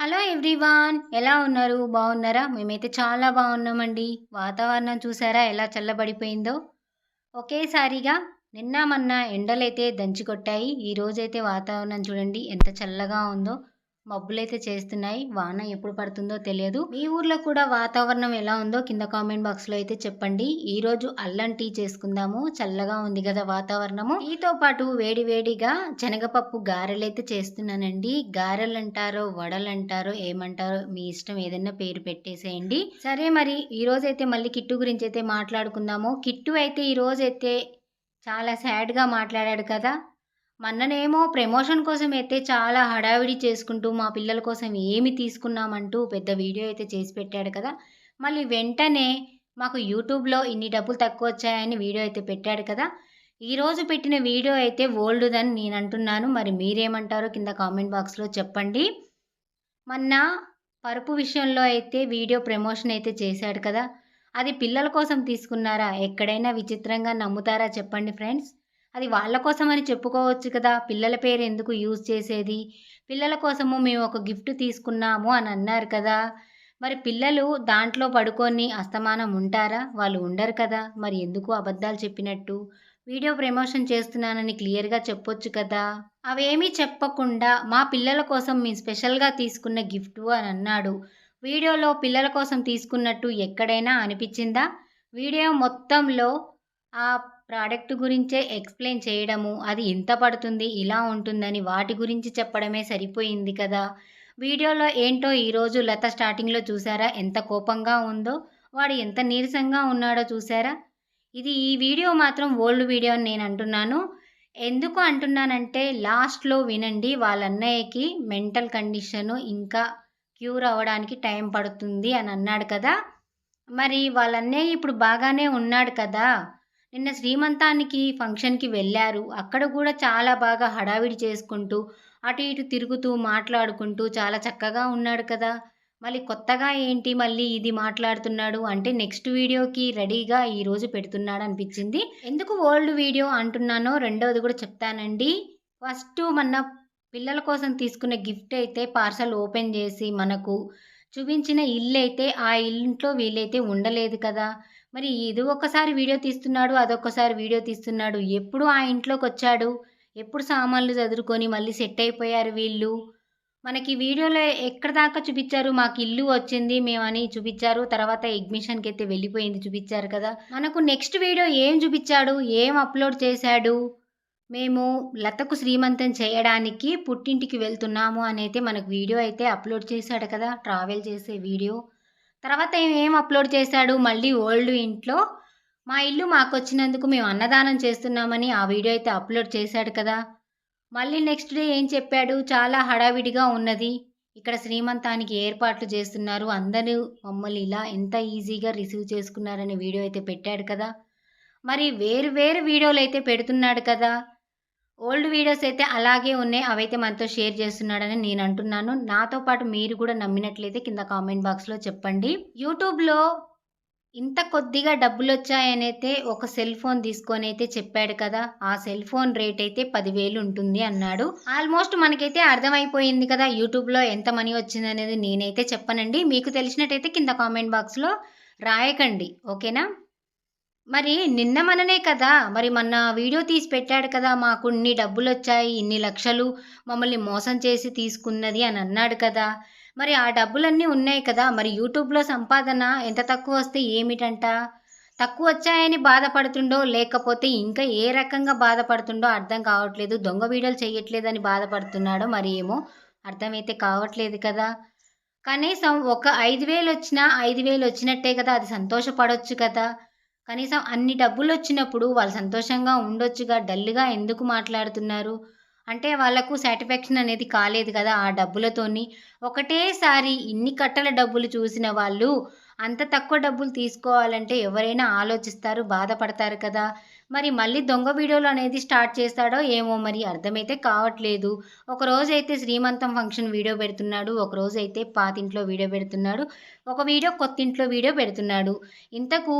Hello everyone ఎలా ఉన్నారు? బాగున్నారా? మేమైతే చాలా బాగున్నామండి. వాతావరణం చూసారా? ఎలా చల్లబడిపోయిందో? ఒకేసారిగా నిన్న మొన్న ఎండలైతే దంచి కొట్టాయి ఈ రోజైతే వాతావరణం చూడండి ఎంత చల్లగా ఉందో. మబ్బులైతే చేస్తున్నాయి. వాన ఎప్పుడు పడుతుందో తెలియదు. మీ ఊర్లో కూడా వాతావరణం ఎలా ఉందో కింద కామెంట్ బాక్స్లో అయితే చెప్పండి. ఈ రోజు అల్లం టీ చేసుకుందాము. చల్లగా ఉంది కదా వాతావరణము. టీతో పాటు వేడి వేడిగా శనగపప్పు గారెలు అయితే చేస్తున్నానండి. గారెలు అంటారో వడలు అంటారో ఏమంటారో మీ ఇష్టం ఏదైనా పేరు పెట్టేసేయండి. సరే మరి ఈ రోజు అయితే మళ్ళీ కిట్టు గురించి అయితే మాట్లాడుకుందాము. కిట్టు అయితే ఈ రోజు అయితే చాలా సాడ్గా మాట్లాడాడు కదా. మొన్ననేమో ప్రమోషన్ కోసం అయితే చాలా హడావిడి చేసుకుంటూ మా పిల్లల కోసం ఏమి తీసుకున్నామంటూ పెద్ద వీడియో అయితే చేసి పెట్టాడు కదా. మళ్ళీ వెంటనే మాకు యూట్యూబ్లో ఇన్ని డబ్బులు తక్కువ వచ్చాయని వీడియో అయితే పెట్టాడు కదా. ఈరోజు పెట్టిన వీడియో అయితే ఓల్డ్దని నేను అంటున్నాను. మరి మీరేమంటారో కింద కామెంట్ బాక్స్లో చెప్పండి. మొన్న పరుపు విషయంలో అయితే వీడియో ప్రమోషన్ అయితే చేశాడు కదా. అది పిల్లల కోసం తీసుకున్నారా? ఎక్కడైనా విచిత్రంగా నమ్ముతారా చెప్పండి ఫ్రెండ్స్? అది వాళ్ళ కోసం అని చెప్పుకోవచ్చు కదా! పిల్లల పేరు ఎందుకు యూజ్ చేసేది? పిల్లల కోసము మేము ఒక గిఫ్ట్ తీసుకున్నాము అని అన్నారు కదా! మరి పిల్లలు దాంట్లో పడుకొని అస్తమానం ఉంటారా? వాళ్ళు ఉండరు కదా! మరి ఎందుకు అబద్ధాలు చెప్పినట్టు? వీడియో ప్రమోషన్ చేస్తున్నానని క్లియర్గా చెప్పొచ్చు కదా! అవేమీ చెప్పకుండా మా పిల్లల కోసం మీ స్పెషల్గా తీసుకున్న గిఫ్ట్ అని అన్నాడు. వీడియోలో పిల్లల కోసం తీసుకున్నట్టు ఎక్కడైనా అనిపించిందా? వీడియో మొత్తంలో ఆ ప్రోడక్ట్ గురించే ఎక్స్ప్లెయిన్ చేయడము అది ఇంత పడుతుంది ఇలా ఉంటుందని వాటి గురించి చెప్పడమే సరిపోయింది కదా. వీడియోలో ఏంటో ఈరోజు లత స్టార్టింగ్లో చూసారా? ఎంత కోపంగా ఉందో వాడు ఎంత నీరసంగా ఉన్నాడో చూసారా? ఇది ఈ వీడియో మాత్రం ఓల్డ్ వీడియో అని నేను అంటున్నాను. ఎందుకు అంటున్నానంటే లాస్ట్లో వినండి వాళ్ళ అన్నయ్యకి మెంటల్ కండిషను ఇంకా క్యూర్ అవ్వడానికి టైం పడుతుంది అని అన్నాడు కదా. మరి వాళ్ళ అన్నయ్య ఇప్పుడు బాగానే ఉన్నాడు కదా. నిన్న శ్రీమంతానికి ఫంక్షన్కి వెళ్ళారు. అక్కడ కూడా చాలా బాగా హడావిడి చేసుకుంటూ అటు ఇటు తిరుగుతూ మాట్లాడుకుంటూ చాలా చక్కగా ఉన్నాడు కదా. మళ్ళీ కొత్తగా ఏంటి మళ్ళీ ఇది మాట్లాడుతున్నాడు అంటే నెక్స్ట్ వీడియోకి రెడీగా ఈరోజు పెడుతున్నాడు అనిపించింది. ఎందుకు ఓల్డ్ వీడియో అంటున్నానో రెండవది కూడా చెప్తానండి. ఫస్ట్ మన పిల్లల కోసం తీసుకున్న గిఫ్ట్ అయితే పార్సల్ ఓపెన్ చేసి మనకు చూపించిన ఇల్లు అయితే ఆ ఇంట్లో వీలైతే ఉండలేదు కదా. మరి ఇది ఒక్కసారి వీడియో తీస్తున్నాడు అదొక్కసారి వీడియో తీస్తున్నాడు. ఎప్పుడు ఆ ఇంట్లోకి వచ్చాడు ఎప్పుడు సామాన్లు చదువుకొని మళ్ళీ సెట్ అయిపోయారు వీళ్ళు? మనకి వీడియోలో ఎక్కడ దాకా చూపించారు? మాకు ఇల్లు వచ్చింది మేమని చూపించారు. తర్వాత ఎగ్మిషన్కి అయితే వెళ్ళిపోయింది చూపించారు కదా. మనకు నెక్స్ట్ వీడియో ఏం చూపించాడు? ఏం అప్లోడ్ చేశాడు? మేము లతకు శ్రీమంతం చేయడానికి పుట్టింటికి వెళ్తున్నాము అని అయితే మనకు వీడియో అయితే అప్లోడ్ చేశాడు కదా ట్రావెల్ చేసే వీడియో. తర్వాత ఏం అప్లోడ్ చేశాడు? మళ్ళీ ఓల్డ్ ఇంట్లో. మా ఇల్లు మాకు వచ్చినందుకు మేము అన్నదానం చేస్తున్నామని ఆ వీడియో అయితే అప్లోడ్ చేశాడు కదా. మళ్ళీ నెక్స్ట్ డే ఏం చెప్పాడు? చాలా హడావిడిగా ఉన్నది. ఇక్కడ శ్రీమంతానికి ఏర్పాట్లు చేస్తున్నారు. అందరూ మమ్మల్ని ఇలా ఎంత ఈజీగా రిసీవ్ చేసుకున్నారనే వీడియో అయితే పెట్టాడు కదా. మరి వేరు వేరు వీడియోలు అయితే పెడుతున్నాడు కదా. ఓల్డ్ వీడియోస్ అయితే అలాగే ఉన్నాయి. అవైతే మనతో షేర్ చేస్తున్నాడని నేను అంటున్నాను. నాతో పాటు మీరు కూడా నమ్మినట్లయితే కింద కామెంట్ బాక్స్లో చెప్పండి. యూట్యూబ్లో ఇంత కొద్దిగా డబ్బులు వచ్చాయని అయితే ఒక సెల్ ఫోన్ తీసుకొని అయితే చెప్పాడు కదా. ఆ సెల్ ఫోన్ రేట్ అయితే పదివేలు ఉంటుంది అన్నాడు. ఆల్మోస్ట్ మనకైతే అర్థమైపోయింది కదా యూట్యూబ్లో ఎంత మనీ వచ్చింది అనేది నేనైతే చెప్పనండి. మీకు తెలిసినట్టయితే కింద కామెంట్ బాక్స్లో రాయకండి. ఓకేనా? మరి నిన్న మననే కదా. మరి మొన్న వీడియో తీసి పెట్టాడు కదా మాకు ఇన్ని డబ్బులు వచ్చాయి ఇన్ని లక్షలు మమ్మల్ని మోసం చేసి తీసుకున్నది అని అన్నాడు కదా. మరి ఆ డబ్బులన్నీ ఉన్నాయి కదా. మరి యూట్యూబ్లో సంపాదన ఎంత తక్కువ వస్తే ఏమిటంట? తక్కువ వచ్చాయని బాధపడుతుండో లేకపోతే ఇంకా ఏ రకంగా బాధపడుతుండో అర్థం కావట్లేదు. దొంగ వీడియోలు చేయట్లేదని బాధపడుతున్నాడో మరి ఏమో అర్థమైతే కావట్లేదు కదా. కనీసం ఒక ఐదు వేలు వచ్చినా ఐదు వేలు వచ్చినట్టే కదా. అది సంతోషపడవచ్చు కదా. కనీసం అన్ని డబ్బులు వచ్చినప్పుడు వాళ్ళు సంతోషంగా ఉండొచ్చుగా డల్గా ఎందుకు మాట్లాడుతున్నారు? అంటే వాళ్ళకు సాటిస్ఫాక్షన్ అనేది కాలేదు కదా ఆ డబ్బులతోని. ఒకటేసారి ఇన్ని కట్టల డబ్బులు చూసిన వాళ్ళు అంత తక్కువ డబ్బులు తీసుకోవాలంటే ఎవరైనా ఆలోచిస్తారు బాధపడతారు కదా. మరి మళ్ళీ దొంగ వీడియోలు అనేది స్టార్ట్ చేస్తాడో ఏమో మరి అర్థమైతే కావట్లేదు. ఒక రోజు అయితే శ్రీమంతం ఫంక్షన్ వీడియో పెడుతున్నాడు ఒక రోజు అయితే పాతింట్లో వీడియో పెడుతున్నాడు ఒక వీడియో కొత్త ఇంట్లో వీడియో పెడుతున్నాడు. ఇంతకు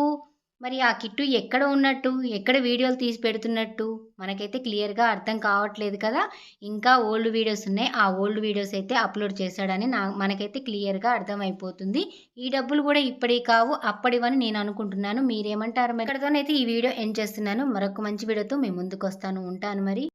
మరి ఆ కిట్టు ఎక్కడ ఉన్నట్టు ఎక్కడ వీడియోలు తీసి పెడుతున్నట్టు మనకైతే క్లియర్గా అర్థం కావట్లేదు కదా. ఇంకా ఓల్డ్ వీడియోస్ ఉన్నాయి. ఆ ఓల్డ్ వీడియోస్ అయితే అప్లోడ్ చేశాడని నా మనకైతే క్లియర్గా అర్థమైపోతుంది. ఈ డబ్బులు కూడా ఇప్పటి కావు. అప్పటివని నేను అనుకుంటున్నాను. మీరేమంటారు మరి? ఇక్కడతోనైతే ఈ వీడియో ఎండ్ చేస్తున్నాను. మరొక మంచి వీడియోతో మీ ముందుకు వస్తాను ఉంటాను మరి.